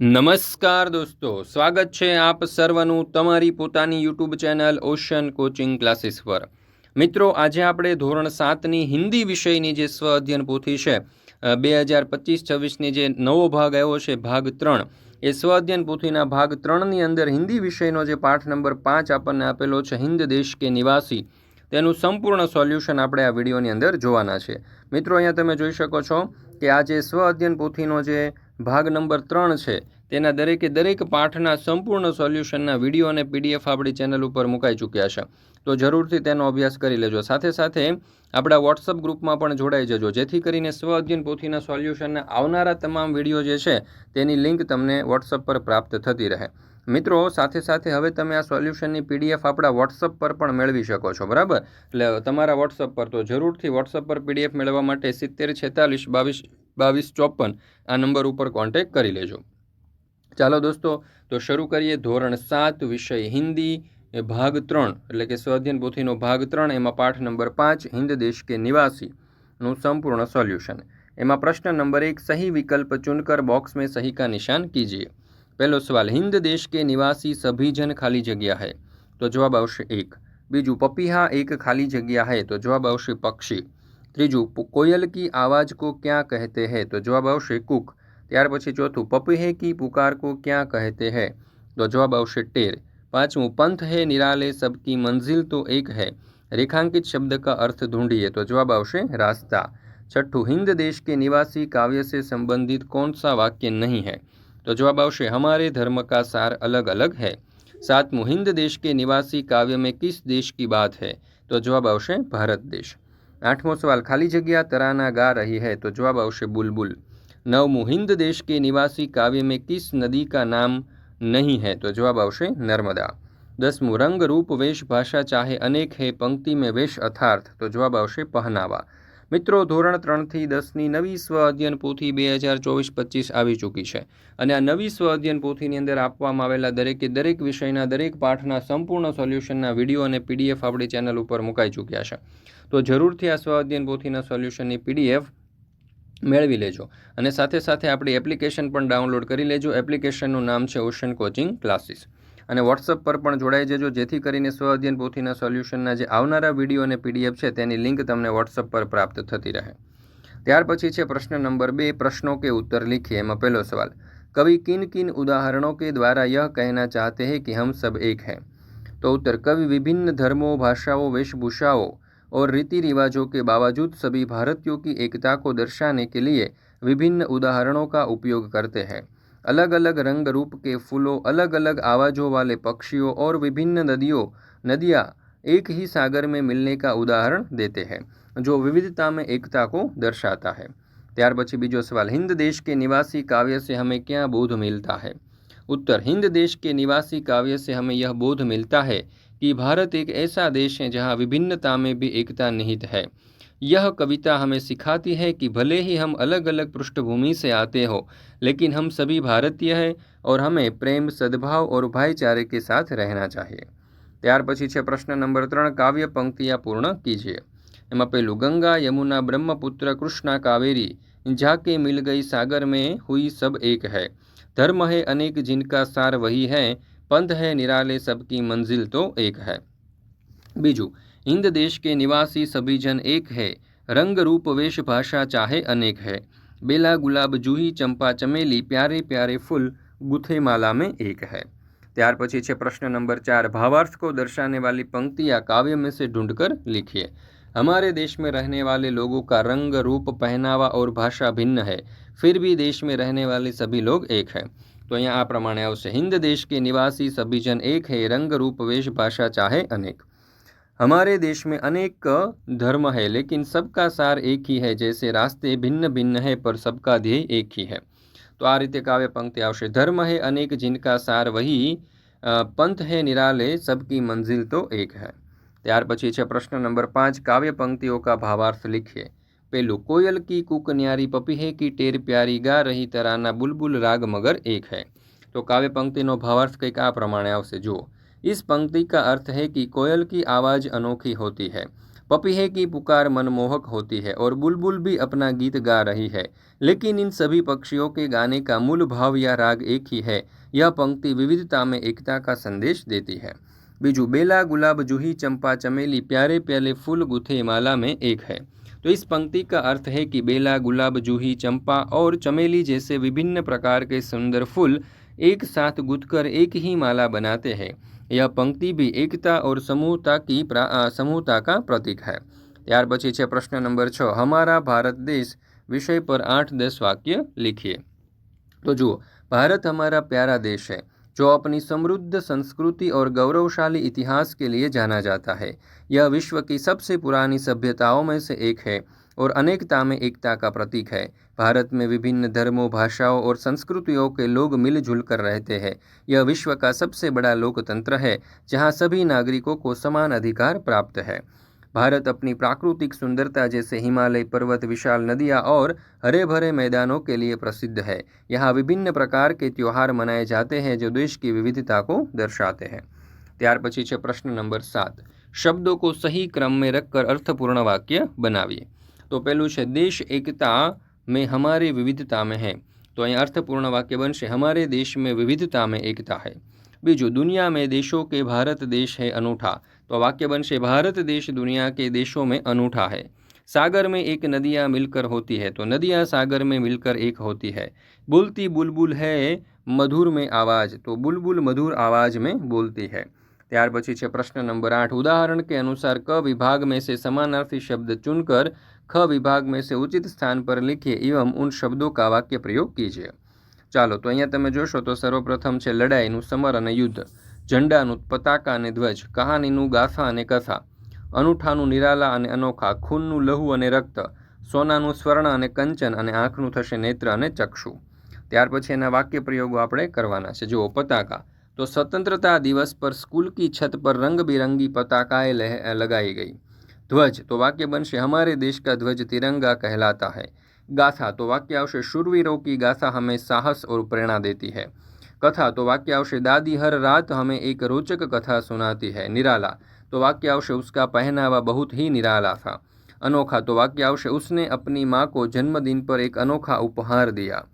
નમસ્કાર દોસ્તો, સ્વાગત છે આપ સર્વનું તમારી પોતાની YouTube channel Ocean Coaching Classes પર. મિત્રો, આજે આપણે ધોરણ સાતની હિન્દી વિષયની જે સ્વ અધ્યયન પોથી છે બે હજાર પચીસ છવ્વીસની જે નવો ભાગ આવ્યો છે, ભાગ ત્રણ, એ સ્વ અધ્યયન પોથીના ભાગ ત્રણની અંદર હિન્દી વિષયનો જે પાઠ નંબર પાંચ આપણને આપેલો છે, હિન્દ દેશ કે નિવાસી. તેનું સંપૂર્ણ સોલ્યુશન આપણે આ વિડીયોની અંદર જોવાના છે. મિત્રો, અહીંયા તમે જોઈ શકો છો કે આ જે સ્વ અધ્યયન પોથીનો જે ભાગ નંબર ત્રણ છે. તેના દરેકે દરેક પાઠના સંપૂર્ણ સોલ્યુશનના વીડિયો અને પીડીએફ આપણી ચેનલ ઉપર મુકાઈ ચૂક્યા છે. તો જરૂરથી તેનો અભ્યાસ કરી લેજો. સાથે સાથે આપણા વોટ્સઅપ ગ્રુપમાં પણ જોડાઈ જજો. જેથી કરીને સ્વ અધ્યયન પોથીના સોલ્યુશનના આવનારા તમામ વીડિયો જે છે, તેની લિંક તમને વોટ્સઅપ પર પ્રાપ્ત થતી રહે. મિત્રો, સાથે સાથે હવે તમે આ સોલ્યુશનની પીડીએફ આપણા વોટ્સઅપ પર પણ મેળવી શકો છો. બરાબર? એટલે તમારા વોટ્સઅપ પર તો જરૂરથી વોટ્સઅપ પર પીડીએફ મેળવવા માટે સિત્તેર છેતાલીસ બાવીસ બાવીસ ચોપન આ નંબર ઉપર કોન્ટેક્ટ કરી લેજો. ચાલો દોસ્તો, તો શરૂ કરીએ ધોરણ સાત, વિષય હિન્દી ભાગ ત્રણ, એટલે કે સ્વાધ્યન પોથીનો ભાગ ત્રણ, એમાં પાઠ નંબર પાંચ, હિન્દ દેશ કે નિવાસીનું સંપૂર્ણ સોલ્યુશન. એમાં પ્રશ્ન નંબર એક, સહી વિકલ્પ ચુનકર બોક્સ મેં સહી કા નિશાન કીજીએ. પહેલો સવાલ, હિન્દ દેશ કે નિવાસી સભીજન ખાલી જગ્યા હૈ? તો જવાબ આવશે એક. બીજું, પપીહા એક ખાલી જગ્યા હૈ? તો જવાબ આવશે પક્ષી. तीजू कोयल की आवाज़ को क्या कहते हैं तो जवाब आवश्यक कुक त्यारोथु પછી ચોથું की पुकार को क्या कहते हैं तो जवाब જવાબ टेर ટેર. पंथ है निराले सबकी मंजिल तो एक है रेखांकित शब्द का अर्थ ढूंढिए तो जवाब आशे रास्ता छठू हिंद देश के निवासी काव्य से संबंधित कौन सा वाक्य नहीं है तो जवाब आवश्यक हमारे धर्म का सार अलग अलग है सातमू हिंद देश के निवासी काव्य में किस देश की बात है तो जवाब आशे भारत देश આઠમો સવાલ, ખાલી જગ્યા તરાના ગા રહી હૈ? તો જવાબ આવશે બુલબુલ. નવમું હિન્દ દેશ કે નિવાસી કાવ્ય મેં કિસ નદી કા નામ નહીં હૈ? તો જવાબ આવશે નર્મદા. દસમું, રંગ રૂપ વેશ ભાષા ચાહે અનેક હે, પંક્તિ મેં વેશ અથાર્થ. તો જવાબ આવશે પહનાવા. મિત્રો, ધોરણ ત્રણથી દસની નવી સ્વ અધ્યયન પોથી બે હજાર ચોવીસ પચીસ આવી ચૂકી છે અને આ નવી સ્વ અધ્યયન પોથીની અંદર આપવામાં આવેલા દરેકે દરેક વિષયના, દરેક પાઠના સંપૂર્ણ સોલ્યુશનના વીડિયો અને પીડીએફ આપણી ચેનલ ઉપર મુકાઈ ચૂક્યા છે. તો જરૂરથી આ સ્વાધ્યન પોથીના સોલ્યુશનની પીડીએફ મેળવી લેજો. અને સાથે સાથે આપણી એપ્લિકેશન પણ ડાઉનલોડ કરી લેજો. એપ્લિકેશનનું નામ છે ઓશન કોચિંગ ક્લાસીસ. અને વોટ્સઅપ પર પણ જોડાઈ જજો, જેથી કરીને સ્વઅધ્યયન પોથીના સોલ્યુશનના જે આવનારા વીડિયો અને પીડીએફ છે તેની લિંક તમને વોટ્સઅપ પર પ્રાપ્ત થતી રહે. ત્યાર પછી છે પ્રશ્ન નંબર બે, પ્રશ્નો કે ઉત્તર લીખીએ. એમાં પહેલો સવાલ, કવિ કિન કિન ઉદાહરણો કે દ્વારા યહ કહેના ચાહતે હે કે હમ સબ એક હૈ? તો ઉત્તર, કવિ વિભિન્ન ધર્મો, ભાષાઓ, વેશભૂષાઓ और रीति रिवाजों के बावजूद सभी भारतीयों की एकता को दर्शाने के लिए विभिन्न उदाहरणों का उपयोग करते हैं। अलग अलग रंग रूप के फूलों अलग अलग आवाज़ों वाले पक्षियों और विभिन्न नदियों, नदियाँ एक ही सागर में मिलने का उदाहरण देते हैं, जो विविधता में एकता को दर्शाता है। त्यार पी बीजो सवाल, हिंद देश के निवासी काव्य से हमें क्या बोध मिलता है? उत्तर, हिंद देश के निवासी काव्य से हमें यह बोध मिलता है कि भारत एक ऐसा देश है जहाँ विभिन्नता में भी एकता निहित है यह कविता हमें सिखाती है कि भले ही हम अलग अलग पृष्ठभूमि से आते हो लेकिन हम सभी भारतीय हैं और हमें प्रेम सद्भाव और भाईचारे के साथ रहना चाहिए ત્યાર પછી છે પ્રશ્ન નંબર ત્રણ કાવ્ય પંક્તિયા પૂર્ણ કીજીએ એમાં પેલું गंगा यमुना ब्रह्मपुत्र कृष्णा कावेरी जाके मिल गई सागर में हुई सब एक है धर्म है अनेक जिनका सार वही है पंथ है, निराले सबकी मंजिल तो एक है। बीजू, हिंद देश के निवासी सभी जन एक है। रंग रूप वेश भाषा चाहे अनेक है। बेला गुलाब जूही, चंपा चमेली, प्यारे प्यारे फूल गुथे माला में एक है। त्यार पी है प्रश्न नंबर चार, भावार्थ को दर्शाने वाली पंक्तियाँ काव्य में से ढूंढकर लिखिए। हमारे देश में रहने वाले लोगों का रंग, रूप, पहनावा और भाषा भिन्न है। फिर भी देश में रहने वाले सभी लोग एक है। तो यहाँ आ प्रमाणे आवश्य हिंद देश के निवासी सभी जन एक है, रंग रूप, वेश, भाषा, चाहे अनेक। हमारे देश में अनेक धर्म है, लेकिन सबका सार एक ही है, जैसे रास्ते भिन्न भिन्न है, पर सबका ध्येय एक ही है। तो आ रीते काव्य पंक्ति आवश्य धर्म है अनेक, जिनका सार वही पंथ है निराले, सबकी मंजिल तो एक है। त्यार पी है प्रश्न नंबर पाँच, काव्य पंक्तियों का भावार्थ लिखिए। पेलू कोयल की न्यारी पपीहे की टेर प्यारी गा रही तराना बुलबुल राग मगर एक है तो काव्य पंक्ति भावार्थ कंईक आ प्रमाणे आवश्य जुओ इस पंक्ति का अर्थ है कि कोयल की आवाज़ अनोखी होती है पपीहे की पुकार मनमोहक होती है और बुलबुल भी अपना गीत गा रही है लेकिन इन सभी पक्षियों के गाने का मूल भाव या राग एक ही है यह पंक्ति विविधता में एकता का संदेश देती है बीजू बेला गुलाब जूही चंपा चमेली प्यारे प्याले फूल गुथे माला में एक है तो इस पंक्ति का अर्थ है कि बेला गुलाब जूही चंपा और चमेली जैसे विभिन्न प्रकार के सुंदर फूल एक साथ गुथकर एक ही माला बनाते हैं यह पंक्ति भी एकता और समूहता की समूहता का प्रतीक है ત્યાર પછી છે પ્રશ્ન નંબર છ હમારા ભારત દેશ વિષય પર आठ दस वाक्य लिखिए तो जुओ भारत हमारा प्यारा देश है जो अपनी समृद्ध संस्कृति और गौरवशाली इतिहास के लिए जाना जाता है। यह विश्व की सबसे पुरानी सभ्यताओं में से एक है और अनेकता में एकता का प्रतीक है। भारत में विभिन्न धर्मों, भाषाओं और संस्कृतियों के लोग मिलजुल कर रहते हैं। यह विश्व का सबसे बड़ा लोकतंत्र है, जहाँ सभी नागरिकों को समान अधिकार प्राप्त है। भारत अपनी प्राकृतिक सुंदरता जैसे हिमालय पर्वत विशाल नदियाँ और हरे भरे मैदानों के लिए प्रसिद्ध है यहाँ विभिन्न प्रकार के त्यौहार मनाए जाते हैं जो देश की विविधता को दर्शाते हैं ત્યાર પછી છે પ્રશ્ન નંબર સાત શબ્દો કો સહી ક્રમ में रखकर अर्थपूर्ण वाक्य बनाविए તો પહેલું છે દેશ એકતા में हमारी विविधता में है तो અહીં અર્થપૂર્ણ વાક્ય બનશે हमारे देश में विविधता में एकता है બીજું दुनिया में देशों के भारत देश है अनूठा तो वाक्य बनशे भारत देश दुनिया के देशों में अनूठा है सागर में एक नदियाँ मिलकर होती है तो नदियाँ सागर में मिलकर एक होती है बोलती बुलबुल है मधुर में आवाज़ तो बुलबुल मधुर आवाज़ में बोलती है ત્યાર પછી છે પ્રશ્ન નંબર આઠ ઉદાહરણ કે અનુસાર ક विभाग में से समानार्थी शब्द चुनकर ख विभाग में से उचित स्थान पर लिखिए एवं उन शब्दों का वाक्य प्रयोग कीजिए ચાલો તો અહીંયા તમે જોશો તો સર્વપ્રથમ છે લડાઈનું સમર અને યુદ્ધ ઝંડાનું પતાકા અને ધ્વજ, કહાનીનું ગાથા અને કથા, અનુઠાનું નિરાલા અને અનોખા, ખૂનનું લહુ અને રક્ત, સોનાનું સ્વર્ણ અને કંચન અને આંખનું થશે નેત્ર અને ચક્ષુ. ત્યાર પછી એના વાક્ય પ્રયોગો આપણે કરવાના છે. જુઓ, પતાકા. તો સ્વતંત્રતા દિવસ પર સ્કૂલ કી છત પર રંગબેરંગી પતાકાએ લગાઈ ગઈ. ધ્વજ. તો વાક્ય બનશે, હમારે દેશ કા ધ્વજ તિરંગા કહેલાતા હૈ. ગાથા. તો વાક્ય આવશે, શુરવીરો કી ગાથા હમે સાહસ ઓર પ્રેરણા દેતી હૈ. कथा तो वाक्य आवश्य दादी हर रात हमें एक रोचक कथा सुनाती है, निराला। तो वाक्य आवश्य उसका पहनावा बहुत ही निराला था। अनोखा तो वाक्य आवश्य उसने अपनी माँ को जन्मदिन पर एक अनोखा उपहार दिया।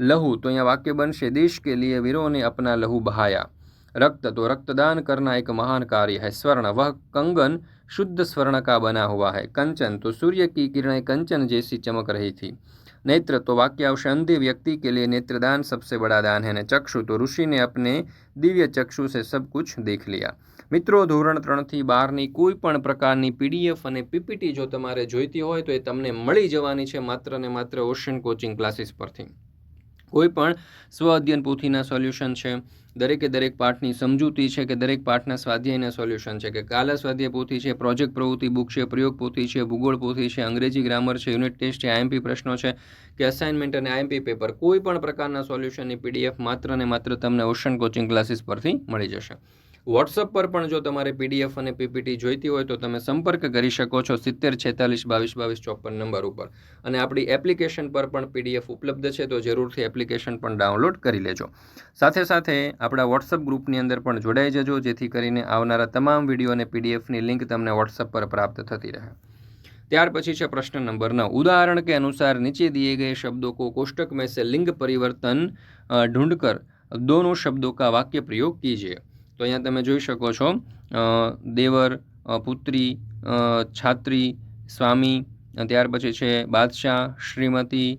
लहू तो यहाँ वाक्य बनशे देश के लिए वीरों ने अपना लहू बहाया। रक्त तो रक्तदान करना एक महान कार्य है। स्वर्ण, वह कंगन शुद्ध स्वर्ण का बना हुआ है। कंचन तो सूर्य की किरणें कंचन जैसी चमक रही थी। नेत्र तो वाक्यावश अंधे व्यक्ति के लिए नेत्रदान सबसे बड़ा दान है ने चक्षु तो ऋषि ने अपने દિવ્ય ચક્ષુ સે સબ કુછ દેખ લિયા મિત્રો ધોરણ ત્રણથી બારની કોઈ પણ પ્રકારની પીડીએફ અને પીપીટી જો તમારે જોઈતી હોય તો એ તમને મળી જવાની છે માત્ર ને માત્ર ઓશન કોચિંગ ક્લાસીસ પરથી કોઈ પણ સ્વ અધ્યયન પોથીના સોલ્યુશન છે. દરેકે દરેક પાઠની સમજૂતી છે કે દરેક પાઠના સ્વાધ્યાયના સોલ્યુશન છે કે કાલા સ્વાધ્યાય પોથી છે પ્રોજેક્ટ પ્રવૃત્તિ બુક છે, પ્રયોગ પોથી છે, ભૂગોળ પોથી છે, અંગ્રેજી ગ્રામર છે યુનિટ ટેસ્ટ છે આઈએમપી પ્રશ્નો છે કે અસાઇનમેન્ટ અને આઈએમપી પેપર કોઈ પણ પ્રકારના સોલ્યુશનની પીડીએફ માત્ર ને માત્ર તમને ઓશન કોચિંગ ક્લાસીસ પરથી મળી જશે. વોટ્સઅપ પર પણ જો તમારે પીડીએફ અને પીપીટી જોઈતી હોય તો તમે સંપર્ક કરી શકો છો સિત્તેર છેતાલીસ બાવીસ બાવીસ ચોપન નંબર ઉપર અને આપણી એપ્લિકેશન પર પણ પીડીએફ ઉપલબ્ધ છે તો જરૂરથી એપ્લિકેશન પણ ડાઉનલોડ કરી લેજો સાથે સાથે આપણા વોટ્સઅપ ગ્રુપની અંદર પણ જોડાઈ જજો જેથી કરીને આવનારા તમામ વિડીયો અને પીડીએફની લિંક તમને વોટ્સઅપ પર પ્રાપ્ત થતી રહે ત્યાર પછી છે પ્રશ્ન નંબર નવ ઉદાહરણ કે અનુસાર નીચે दिए गए शब्दों को कोष्टक में से लिंग परिवर्तन ढूंढकर दोनों शब्दों का वाक्य प्रयोग कीजिए તો અહીંયા તમે જોઈ શકો છો દેવર પુત્રી છાત્રી, સ્વામી ત્યાર પછી છે બાદશાહ, શ્રીમતી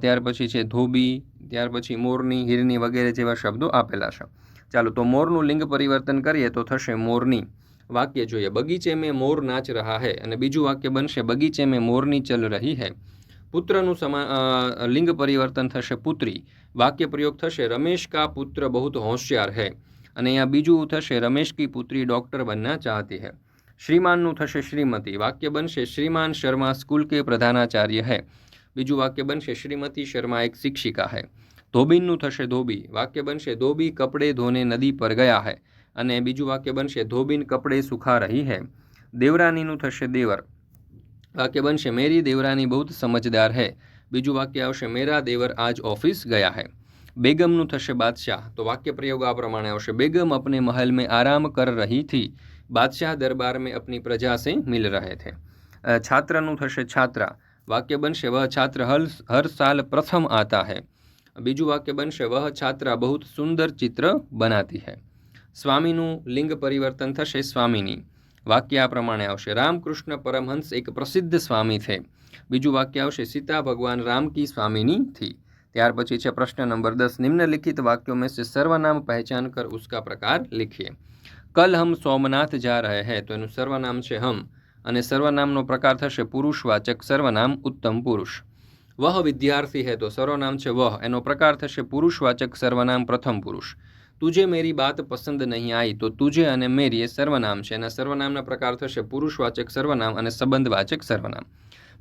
ત્યાર પછી છે ધોબી, ત્યાર પછી મોરની, હિરની વગેરે જેવા શબ્દો આપેલા છે. ચાલો, તો મોરનું લિંગ પરિવર્તન કરીએ તો થશે મોરની. વાક્ય જોઈએ, બગીચે મેં મોર નાચ રહા હૈ અને બીજું વાક્ય બનશે, બગીચે મેં મોરની ચલ રહી હૈ પુત્રનું સમા લિંગ પરિવર્તન થશે પુત્રી. વાક્ય પ્રયોગ થશે, રમેશ કા પુત્ર બહુ હોશિયાર હૈ અને અહીંયા બીજું થશે, રમેશ કી પુત્રી ડૉક્ટર બનના ચાહતી હૈ. શ્રીમાનનું થશે શ્રીમતી. વાક્ય બનશે, શ્રીમાન શર્મા સ્કૂલ કે પ્રધાનાચાર્ય હૈ. બીજું વાક્ય બનશે, શ્રીમતી શર્મા એક શિક્ષિકા હૈ. ધોબીનનું થશે, ધોબી. વાક્ય બનશે, ધોબી કપડે ધોને નદી પર ગયા હૈ. અને બીજું વાક્ય બનશે, ધોબીન કપડે સુખા રહી હૈ. દેવરાનીનું થશે, દેવર. વાક્ય બનશે, મેરી દેવરાની બહુ સમજદાર હૈ. બીજું વાક્ય આવશે, મેરા દેવર આજ ઓફિસ ગયા હૈ. બેગમનું થશે બાદશાહ. તો વાક્ય પ્રયોગ આ પ્રમાણે આવશે. બેગમ અપને મહેલ મેં આરામ કર રહી થી. બાદશાહ દરબાર મેં અપની પ્રજા સે મિલ રહે થે. છાત્રનું થશે છાત્રા. વાક્ય બનશે, વહ છાત્ર હર હર સાલ પ્રથમ આતા હૈ. બીજું વાક્ય બનશે, વહ છાત્રા બહુત સુંદર ચિત્ર બનાતી હૈ. સ્વામીનું લિંગ પરિવર્તન થશે સ્વામીની. વાક્ય આ પ્રમાણે આવશે, રામકૃષ્ણ પરમહંસ એક પ્રસિદ્ધ સ્વામી છે બીજું વાક્ય આવશે, સીતા ભગવાન રામ કી સ્વામીની થી. ત્યાર પછી છે પ્રશ્ન નંબર દસ. નિમ્નલિખિત વાક્યો મેં સર્વનામ પહેચાન કર ઉસકા પ્રકાર લીખીએ. કલ હમ સોમનાથ જા રહે હે. તો એનું સર્વનામ છે હમ. અને સર્વનામનો પ્રકાર થશે પુરુષવાચક, સર્વનામ ઉત્તમ પુરુષ. વહ વિદ્યાર્થી હૈ તો સર્વનામ છે વહ. એનો પ્રકાર થશે પુરુષવાચક, સર્વનામ પ્રથમ પુરુષ. તુજે મેરી બાત પસંદ નહીં આવી તો તુજે અને મેરી એ સર્વનામ છે. એના સર્વનામના પ્રકાર થશે પુરુષવાચક, સર્વનામ અને સંબંધવાચક, સર્વનામ.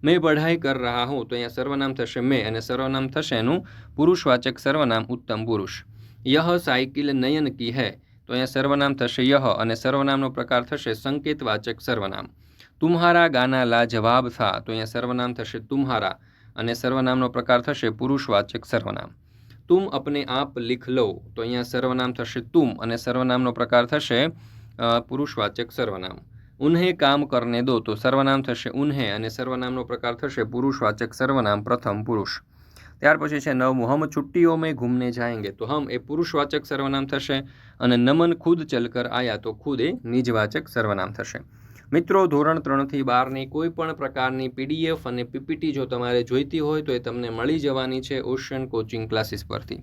મેં પઢાઈ કર રહા હું તો અહીંયા સર્વનામ થશે મેં અને સર્વનામ થશે એનું પુરુષવાચક સર્વનામ ઉત્તમ પુરુષ યહ સાયકિલ નયન કી હૈ તો અહીંયા સર્વનામ થશે યહ અને સર્વનામનો પ્રકાર થશે સંકેતવાચક સર્વનામ તુમ્હારા ગાના લાજવાબ થા તો અહીંયા સર્વનામ થશે તુમ્હારા અને સર્વનામનો પ્રકાર થશે પુરુષવાચક સર્વનામ તુમ અપને આપ લિખ લો તો અહીંયા સર્વનામ થશે તુમ અને સર્વનામનો પ્રકાર થશે પુરુષવાચક સર્વનામ ઉન્હે કામ કરને દો. તો સર્વનામ થશે ઉન્હે અને સર્વનામનો પ્રકાર થશે પુરુષવાચક સર્વનામ પ્રથમ પુરુષ. ત્યાર પછી છે નવમું હમ છુટ્ટીઓ મેં ઘૂમને જાયંગે. તો હમ એ પુરુષવાચક સર્વનામ થશે અને નમન ખુદ ચલકર આયા. તો ખુદ એ નિજવાચક સર્વનામ થશે. મિત્રો, ધોરણ ત્રણથી બારની કોઈ પણ પ્રકારની પીડીએફ અને પીપીટી જો તમારે જોઈતી હોય તો એ તમને મળી જવાની છે ઓશિયન કોચિંગ ક્લાસીસ પરથી.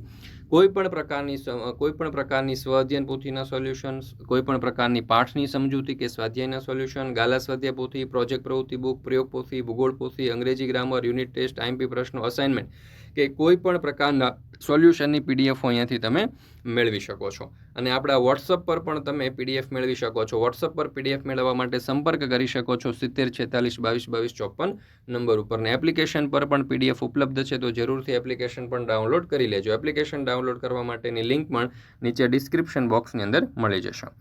કોઈ પણ પ્રકારની કોઈ પણ પ્રકારની સ્વ પોથીના સોલ્યુશન્સ કોઈ પણ પ્રકારની પાઠની સમજૂતી કે સ્વાધ્યાયના સોલ્યુશન ગાલા સ્વાધ્યાય પોથી પ્રોજેક્ટ પ્રવૃત્તિ બુક પ્રયોગ પોથી, ભૂગોળ પોથી, અંગ્રેજી ગ્રામર યુનિટ ટેસ્ટ આઈએમપી પ્રશ્નો અસાઇનમેન્ટ કે કોઈ પણ પ્રકારના સોલ્યુશનની પીડીએફ અહીંયાથી તમે મેળવી શકો છો. અને આપણા વોટ્સઅપ પર પણ તમે પીડીએફ મેળવી શકો છો. વોટ્સઅપ પર પીડીએફ મેળવવા માટે સંપર્ક કરી શકો છો સિત્તેર છેતાલીસ બાવીસ બાવીસ ચોપન નંબર ઉપર. ને એપ્લિકેશન પર પણ પીડીએફ ઉપલબ્ધ છે, તો જરૂરથી એપ્લિકેશન પણ ડાઉનલોડ કરી લેજો. એપ્લિકેશન ડાઉનલોડ કરવા માટેની લિંક પણ નીચે ડિસ્ક્રિપ્શન બોક્સની અંદર મળી જશે.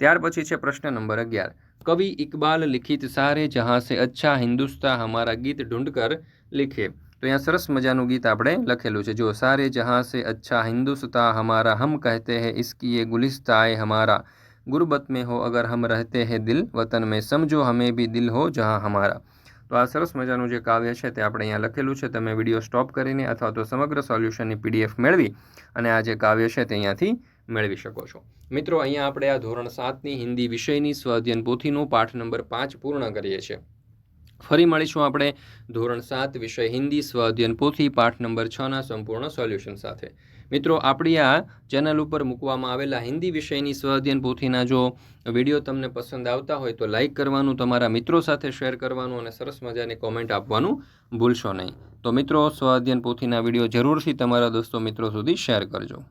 ત્યાર પછી છે પ્રશ્ન નંબર અગિયાર. કવિ ઇકબાલ લિખિત સારે જહાં સે અચ્છા હિન્દુસ્તા હમારા ગીત ઢૂંઢકર લિખે. તો અહીંયા સરસ મજાનું ગીત આપણે લખેલું છે. જો સારે જહાં સે અચ્છા હિન્દુસ્તા હમારા હમ કહેતે હૈ, ઇસકી એ ગુલિસ્તાએ હમારા. ગુરબત મેં હો અગર હમ રહેતે હે દિલ, વતન મેં સમજો, હમે બી દિલ હો જહાં હમારા. તો આ સરસ મજાનું જે કાવ્ય છે તે આપણે અહીંયા લખેલું છે. તમે વીડિયો સ્ટોપ કરીને અથવા તો સમગ્ર સોલ્યુશનની પીડીએફ મેળવી અને આ જે કાવ્ય છે તે અહીંયાથી મેળવી શકો છો. મિત્રો, અહીંયા આપણે આ ધોરણ સાતની હિન્દી વિષયની સ્વ અધ્યયન પોથીનો પાઠ નંબર પાંચ પૂર્ણ કરીએ છીએ. ફરી મળીશું આપણે ધોરણ સાત વિષય હિન્દી સ્વાધ્યન પોથી પાઠ નંબર છના સંપૂર્ણ સોલ્યુશન સાથે. મિત્રો, આપણી આ ચેનલ ઉપર મૂકવામાં આવેલા હિન્દી વિષયની સ્વાધ્યન પોથીના જો વીડિયો તમને પસંદ આવતા હોય તો લાઈક કરવાનું, તમારા મિત્રો સાથે શેર કરવાનું અને સરસ મજાની કોમેન્ટ આપવાનું ભૂલશો નહીં. તો મિત્રો સ્વાધ્યન પોથીના વીડિયો જરૂરથી તમારા દોસ્તો મિત્રો સુધી શેર કરજો.